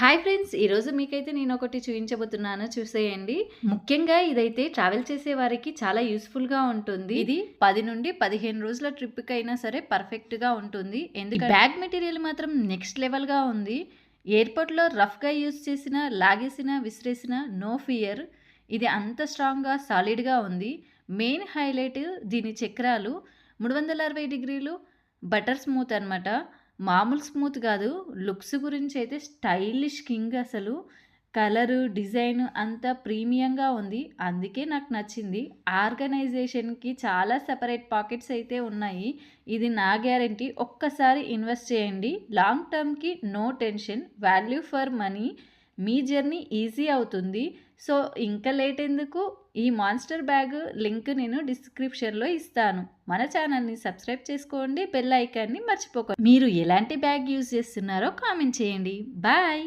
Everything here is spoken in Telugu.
హాయ్ ఫ్రెండ్స్ ఈరోజు మీకైతే నేను ఒకటి చూపించబోతున్నాను చూసేయండి ముఖ్యంగా ఇదైతే ట్రావెల్ చేసే వారికి చాలా యూస్ఫుల్గా ఉంటుంది. ఇది పది నుండి పదిహేను రోజుల ట్రిప్కి అయినా సరే పర్ఫెక్ట్గా ఉంటుంది ఎందుకంటే బ్యాగ్ మెటీరియల్ మాత్రం నెక్స్ట్ లెవెల్గా ఉంది. ఎయిర్పోర్ట్లో రఫ్గా యూస్ చేసిన లాగేసిన విసిరేసిన నో ఫియర్. ఇది అంత స్ట్రాంగ్గా సాలిడ్గా ఉంది. మెయిన్ హైలైట్ దీని చక్రాలు మూడు వందల అరవై డిగ్రీలు బటర్ స్మూత్ అన్నమాట. మామూలు స్మూత్ కాదు. లుక్స్ గురించి అయితే స్టైలిష్ కింగ్ అసలు. కలరు డిజైన్ అంతా ప్రీమియంగా ఉంది. అందుకే నాకు నచ్చింది. ఆర్గనైజేషన్కి చాలా సెపరేట్ పాకెట్స్ అయితే ఉన్నాయి. ఇది నా గ్యారంటీ. ఒక్కసారి ఇన్వెస్ట్ చేయండి. Long టర్మ్కి no tension. Value for money. Me journey easy అవుతుంది. సో ఇంకా లేట్ ఎందుకు? ఈ మాన్స్టర్ బ్యాగ్ లింక్ నేను డిస్క్రిప్షన్లో ఇస్తాను. మన ఛానల్ని సబ్స్క్రైబ్ చేసుకోండి బెల్ ఐకాన్ని మర్చిపోకండి మీరు ఎలాంటి బ్యాగ్ యూజ్ చేస్తున్నారో కామెంట్ చేయండి. బాయ్!